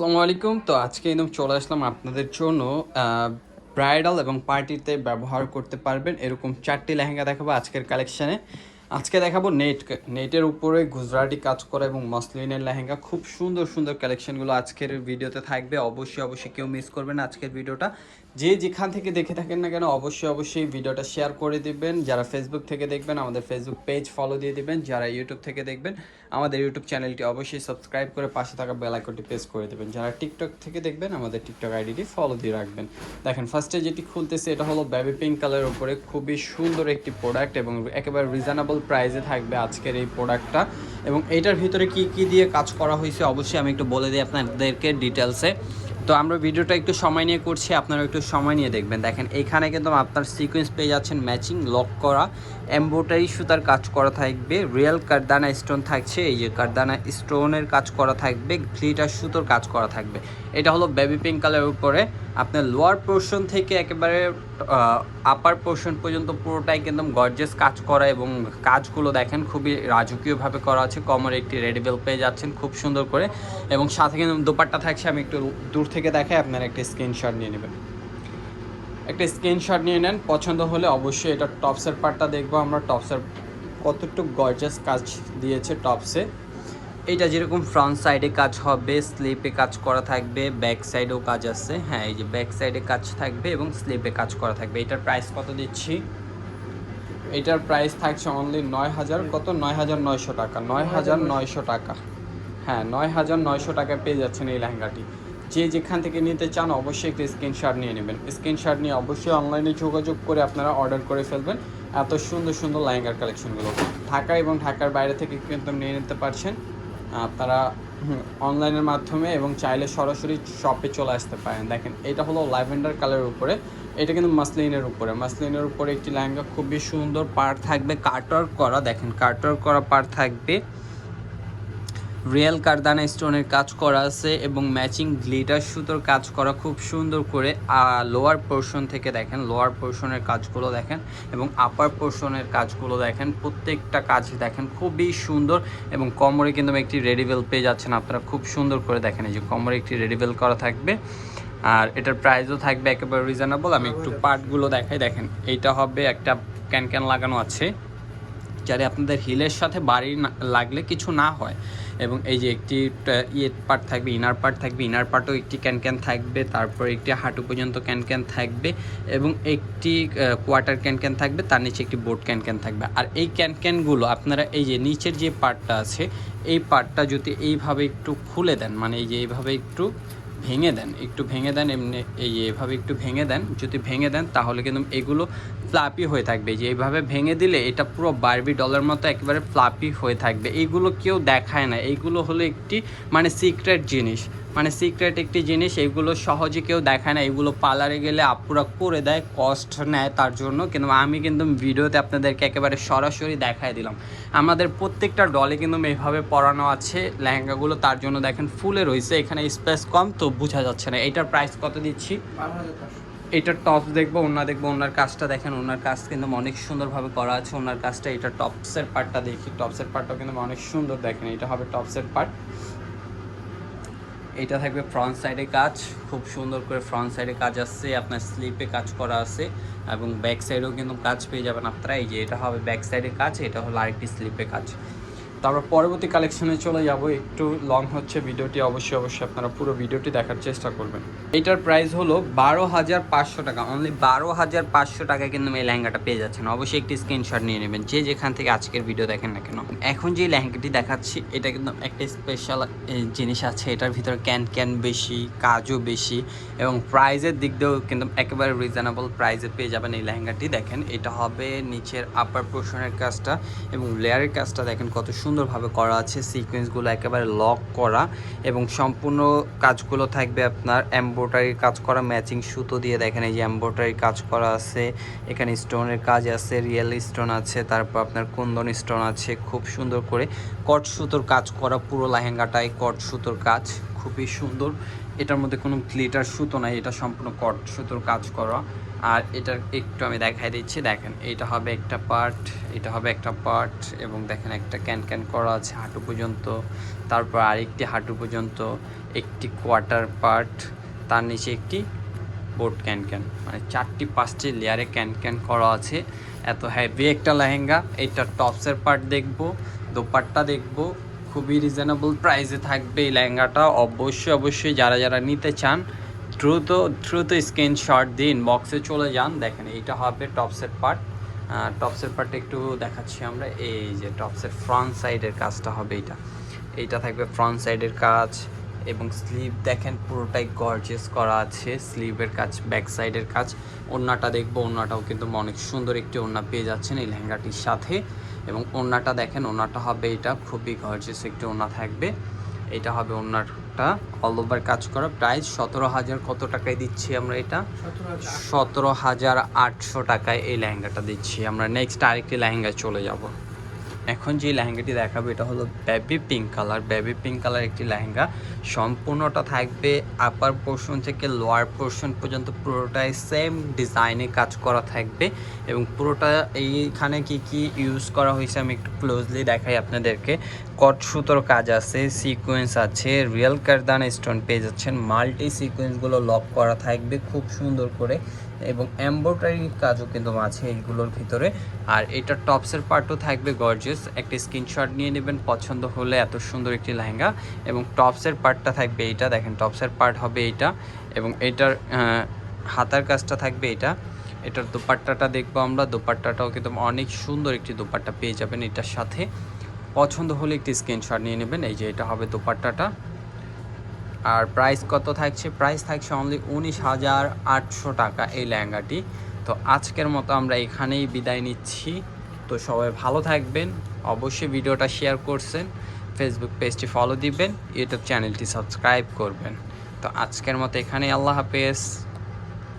আসসালামু আলাইকুম। তো আজকে একদম চলে আসলাম আপনাদের জন্য ব্রাইডাল এবং পার্টিতে ব্যবহার করতে পারবেন এরকম চারটি লেহেঙ্গা দেখাবো আজকের কালেকশানে। আজকে দেখাবো নেট, নেটের উপরে গুজরাটি কাজ করা এবং মসলিনের লেহেঙ্গা। খুব সুন্দর সুন্দর কালেকশনগুলো আজকের ভিডিওতে থাকবে। অবশ্যই অবশ্যই কেউ মিস করবেন আজকের ভিডিওটা। যে যেখান থেকে দেখে থাকেন না কেন, অবশ্যই অবশ্যই ভিডিওটা শেয়ার করে দিবেন। যারা ফেসবুক থেকে দেখবেন, আমাদের ফেসবুক পেজ ফলো দিয়ে দিবেন। যারা ইউটিউব থেকে দেখবেন আমাদের ইউটিউব চ্যানেলটি অবশ্যই সাবস্ক্রাইব করে পাশে থাকা বেল আইকনটি প্রেস করে দেবেন। যারা টিকটক থেকে দেখবেন, আমাদের টিকটক আইডিটি ফলো দিয়ে রাখবেন। দেখেন ফার্স্টে যেটি খুলতেছে, এটা হলো বেবি পিঙ্ক কালারের উপরে খুবই সুন্দর একটি প্রোডাক্ট এবং একেবারে রিজনেবল প্রাইসে থাকবে আজকের এই প্রোডাক্টটা এবং এটার ভিতরে কি কি দিয়ে কাজ করা হয়েছে, অবশ্যই আমি একটু বলে দিই আপনাদেরকে ডিটেলসে তো আমরা ভিডিওটা একটু সময় নিয়ে করছি আপনারা একটু সময় নিয়ে দেখবেন। দেখেন, এখানে কিন্তু আপনার সিকোয়েন্স পেয়ে যাচ্ছেন ম্যাচিং লক করা এম্বোটারি সুতার কাজ করা থাকবে রিয়েল কারদানা স্টোন থাকছে, এই যে কারদানা স্টোনের কাজ করা থাকবে গ্লিটার সুতোর কাজ করা থাকবে। এটা হলো বেবি পিঙ্ক কালারের উপরে। আপনার লোয়ার পোর্শন থেকে একেবারে আপার পোর্শন পর্যন্ত পুরোটাই কিন্তু গর্জেস কাজ করা এবং কাজগুলো দেখেন খুবই রাজকীয়ভাবে করা আছে। কমর একটি রেডিবেল পেয়ে যাচ্ছেন খুব সুন্দর করে। এবং সাথে কিন্তু দোপাট্টা থাকছে, আমি একটু দূর থেকে দেখাই আপনারা একটা স্ক্রিনশট নিয়ে নেবেন। একটা স্ক্রিনশট নিয়ে নেন, পছন্দ হলে অবশ্যই এটা টপসের পার্টটা দেখব আমরা। টপসের কতটুকু গর্জাস কাজ দিয়েছে টপসে এটা যেরকম ফ্রন্ট সাইডে কাজ হবে স্লিপে কাজ করা থাকবে ব্যাক সাইডেও কাজ আছে। হ্যাঁ এই যে ব্যাক সাইডে কাজ থাকবে এবং স্লিপে কাজ করা থাকবে। এটার প্রাইস কত দিচ্ছি? এটার প্রাইস থাকছে অনলি নয় হাজার, কত? নয় হাজার নয়শো টাকা। নয় হাজার নয়শো টাকা। হ্যাঁ নয় হাজার নয়শো টাকায় পেয়ে যাচ্ছেন এই লেহেঙ্গাটি। যে যেখান থেকে নিতে চান অবশ্যই একটি স্ক্রিনশট নিয়ে নেবেন। স্ক্রিনশট নিয়ে অবশ্যই অনলাইনে যোগাযোগ করে আপনারা অর্ডার করে ফেলবেন। এত সুন্দর সুন্দর লেহেঙ্গার কালেকশনগুলো। ঢাকা এবং ঢাকার বাইরে থেকে কিন্তু নিয়ে নিতে পারছেন। আপনারা অনলাইনের মাধ্যমে এবং চাইলে সরাসরি শপে চলে আসতে পারেন। দেখেন, এটা হলো ল্যাভেন্ডার কালারের উপরে। এটা কিন্তু মাসলিনের উপরে। মাসলিনের উপরে একটি লেহেঙ্গা খুবই সুন্দর পার থাকবে। কাটওয়ার্ক করা, দেখেন, কাটওয়ার্ক করা পার থাকবে। রিয়েল কারদানা স্টোনের কাজ করা আছে এবং ম্যাচিং গ্লিটার সুতোর কাজ করা খুব সুন্দর করে লোয়ার পোর্শন থেকে দেখেন লোয়ার পোর্শনের কাজগুলো দেখেন এবং আপার পোর্শনের কাজগুলো দেখেন। প্রত্যেকটা কাজ দেখেন খুবই সুন্দর এবং কমরে কিন্তু একটি রেডিবেল পেয়ে যাচ্ছেন আপনারা। খুব সুন্দর করে দেখেন, এই যে কমরে একটি রেডিবেল করা থাকবে। আর এটার প্রাইসও থাকবে একেবারে রিজনেবল আমি একটু পার্টগুলো দেখাই। দেখেন, এইটা হবে একটা ক্যান ক্যান লাগানো আছে, যাতে আপনাদের হিলের সাথে বাড়ি লাগলে কিছু না হয়। এবং এই যে একটি ইয়ে পার্ট থাকবে ইনার পার্ট থাকবে ইনার পার্টও একটি ক্যান ক্যান থাকবে, তারপর একটি হাঁটু পর্যন্ত ক্যান ক্যান থাকবে এবং একটি কোয়ার্টার ক্যান ক্যান থাকবে, তার নিচে একটি বোর্ড ক্যান ক্যান থাকবে। আর এই ক্যান ক্যানগুলো আপনারা এই যে নিচের যে পার্টটা আছে, এই পার্টটা যদি এইভাবে একটু খুলে দেন মানে এই যে এইভাবে একটু ভেঙে দেন, একটু ভেঙে দেন, এমনি এই এভাবে একটু ভেঙে দেন, যদি ভেঙে দেন তাহলে কিন্তু এগুলো ফ্লাপি হয়ে থাকবে। যে এইভাবে ভেঙে দিলে এটা পুরো বারবি ডলার মতো একেবারে ফ্লাপি হয়ে থাকবে। এইগুলো কেউ দেখায় না। এইগুলো হলো একটি মানে সিক্রেট জিনিস। মানে সিক্রেট একটি জিনিস এইগুলো সহজে কেউ দেখায় না। এগুলো পার্লারে গেলে আপুরা করে দেয় কষ্ট নেয় তার জন্য। কিন্তু আমি কিন্তু ভিডিওতে আপনাদেরকে একেবারে সরাসরি দেখায় দিলাম। আমাদের প্রত্যেকটা ডলে কিন্তু এইভাবে পরানো আছে, লেহেঙ্গাগুলো তার জন্য দেখেন ফুলে রয়েছে, এখানে স্পেস কম, তো বোঝা যাচ্ছে না। এটার প্রাইস কত দিচ্ছি? এটার টপ দেখব ওনার দেখব ওনার কাজটা দেখেন ওনার কাজ কিন্তু অনেক সুন্দরভাবে করা আছে। ওনার কাজটা, এটা টপসের পার্টটা দেখি টপসের পার্টটাও কিন্তু অনেক সুন্দর দেখেন, এটা হবে টপসের পার্ট এটা থাকবে ফ্রন্ট সাইডে কাজ। খুব সুন্দর করে ফ্রন্ট সাইডে কাজ আসছে, আপনার স্লিপে কাজ করা আছে এবং ব্যাক সাইডেও কিন্তু কাজ পেয়ে যাবেন আপনারা। এই যে এটা হবে ব্যাক সাইডে কাজ, এটা হলো আরেকটি স্লিপে কাজ। তারপর পরবর্তী কালেকশনে চলে যাব। একটু লং হচ্ছে ভিডিওটি, অবশ্যই অবশ্যই আপনারা পুরো ভিডিওটি দেখার চেষ্টা করবেন। এটার প্রাইস হলো বারো হাজার পাঁচশো টাকা। অনলি বারো হাজার পাঁচশো টাকায় কিন্তু এই লেহেঙ্গাটা পেয়ে যাচ্ছেন। অবশ্যই একটি স্ক্রিনশট নিয়ে নেবেন। যে যেখান থেকে আজকের ভিডিও দেখেন না কেন। এখন যে লেহেঙ্গাটি দেখাচ্ছি, এটা কিন্তু একটা স্পেশাল জিনিস আছে। এটার ভিতরে ক্যান ক্যান বেশি, কাজও বেশি এবং প্রাইজের দিক দিয়েও কিন্তু একেবারে রিজনেবল প্রাইজে পেয়ে যাবেন এই লেহেঙ্গাটি। দেখেন, এটা হবে নিচের আপার পোর্শনের কাজটা এবং লেয়ারের কাজটা। দেখেন কত সুন্দরভাবে করা আছে সিকোয়েন্সগুলো একেবারে লক করা এবং সম্পূর্ণ কাজগুলো থাকবে আপনার এম্ব্রয়ডারির কাজ করা ম্যাচিং সুতো দিয়ে দেখেন এই যে এম্ব্রয়ডারির কাজ করা আছে, এখানে স্টোনের কাজ আছে রিয়েল স্টোন আছে, তারপর আপনার কুন্দন স্টোন আছে, খুব সুন্দর করে কট সুতোর কাজ করা, পুরো লেহেঙ্গাটাই কট সুতোর কাজ। খুবই সুন্দর। এটার মধ্যে কোনো গ্লিটার সুতো নাই, এটা সম্পূর্ণ কট সুতোর কাজ করা। আর এটার একটু আমি দেখাই দিচ্ছি, দেখেন এটা হবে একটা পার্ট এটা হবে একটা পার্ট এবং দেখেন একটা ক্যান ক্যান করা আছে হাঁটু পর্যন্ত। তারপর আরেকটি হাঁটু পর্যন্ত, একটি কোয়ার্টার পার্ট তার নিচে একটি বোট ক্যান ক্যান মানে চারটি পাঁচটি লেয়ারে ক্যান ক্যান করা আছে। এত হ্যাভি একটা লেহেঙ্গা এইটা টপসের পার্ট দেখব, দোপাট্টা দেখব খুবই রিজনেবল প্রাইসে থাকবে এই লেহেঙ্গাটা। অবশ্যই অবশ্যই যারা যারা নিতে চান, দ্রুত দ্রুত স্ক্রিনশট দিন বক্সে চলে যান। দেখেন, এইটা হবে টপসের পার্ট টপসের পার্টটা একটু দেখাচ্ছি আমরা। এই যে টপসের ফ্রন্ট সাইডের কাজটা হবে এইটা। এইটা থাকবে ফ্রন্ট সাইডের কাজ এবং স্লিভ দেখেন পুরোটাই গর্জেস করা আছে। স্লিভের কাজ ব্যাক সাইডের কাজ। ওড়নাটা দেখব, ওড়নাটাও কিন্তু অনেক সুন্দর একটি ওড়না পেয়ে যাচ্ছেন এই লেহেঙ্গাটির সাথে। এবং ওনাটা দেখেন ওনাটা হবে এটা খুবই গর্জিয়াস একটি ওনা থাকবে। এটা হবে ওনারটা অল ওভার কাজ করা। প্রাইস সতেরো হাজার কত টাকায় দিচ্ছি আমরা এটা? সতেরো হাজার আটশো। টাকায় এই লেহেঙ্গাটা দিচ্ছি। আমরা নেক্সট আরেকটি লেহেঙ্গায় চলে যাব। এখন যে লেহেঙ্গাটি দেখাবো, এটা হলো baby pink colour baby pink colour একটি লেহেঙ্গা। সম্পূর্ণটা থাকবে আপার পোর্শন থেকে লোয়ার পোর্শন পর্যন্ত। পুরোটাই সেম ডিজাইনে কাজ করা থাকবে। এবং পুরোটা এইখানে কি কি ইউজ করা হয়েছে আমি একটু ক্লোজলি দেখাই আপনাদেরকে। কট সুতোর কাজ আছে সিকোয়েন্স আছে রিয়েল কারদান স্টোন পেয়ে যাচ্ছেন। মাল্টি সিকোয়েন্সগুলো লক করা থাকবে, খুব সুন্দর করে। এবং এমব্রয়ডারি কাজও কিন্তু আছে এইগুলোর ভিতরে। আর এটার টপসের পার্টও থাকবে গর্জিয়াস একটা স্ক্রিনশট নিয়ে নেবেন, পছন্দ হলে এত সুন্দর একটি লেহেঙ্গা। এবং টপসের পার্টটা থাকবে এইটা, দেখেন টপসের পার্ট হবে এইটা। এবং এটার হাতার কাজটা থাকবে এটা এটার দোপাট্টাটা দেখব আমরা। দোপাট্টাটাও কিন্তু অনেক সুন্দর একটি দোপাট্টা পেয়ে যাবেন এটার সাথে। পছন্দ হলে একটি স্ক্রিনশট নিয়ে নেবেন। এই যে এটা হবে দোপাট্টাটা। আর প্রাইস কত থাকছে? প্রাইস থাকছে অনলি উনিশ হাজার আটশো টাকা এই লেহেঙ্গাটি। তো আজকের মতো আমরা এখানেই বিদায় নিচ্ছি। তো সবাই ভালো থাকবেন, অবশ্যই ভিডিওটা শেয়ার করছেন ফেসবুক পেজটি ফলো দিবেন ইউটিউব চ্যানেলটি সাবস্ক্রাইব করবেন। তো আজকের মতো এখানেই, আল্লাহ হাফেজ।